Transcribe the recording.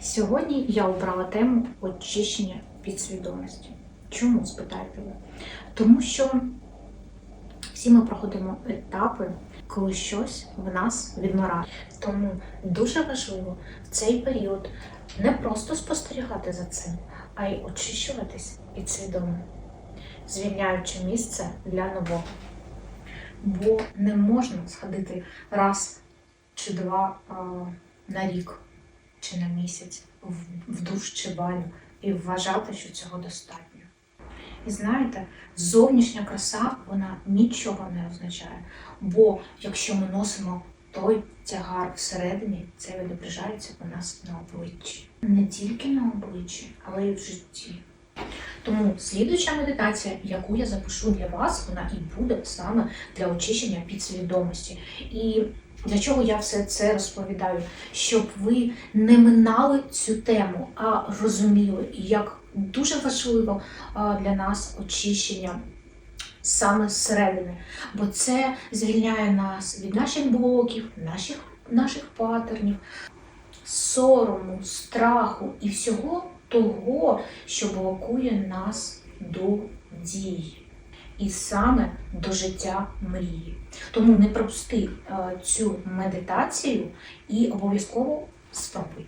Сьогодні я обрала тему очищення підсвідомості. Чому спитаєте ви? Тому що всі ми проходимо етапи, коли щось в нас відмирає. Тому дуже важливо в цей період не просто спостерігати за цим, а й очищуватись підсвідомо, звільняючи місце для нового. Бо не можна сходити раз чи два а, на рік чи на місяць в, душ чи баню і вважати, що цього достатньо. І знаєте, зовнішня краса вона нічого не означає. Бо якщо ми носимо той тягар всередині, це відображається у нас на обличчі. Не тільки на обличчі, але й в житті. Тому слідуюча медитація, яку я запишу для вас, вона і буде саме для очищення підсвідомості. І для чого я все це розповідаю? Щоб ви не минали цю тему, а розуміли, як дуже важливо для нас очищення саме зсередини. Бо це звільняє нас від наших блоків, наших, наших патернів, сорому, страху і всього того, що блокує нас до дій. І саме до життя мрії. Тому не пропусти е, цю медитацію і обов'язково спробуй.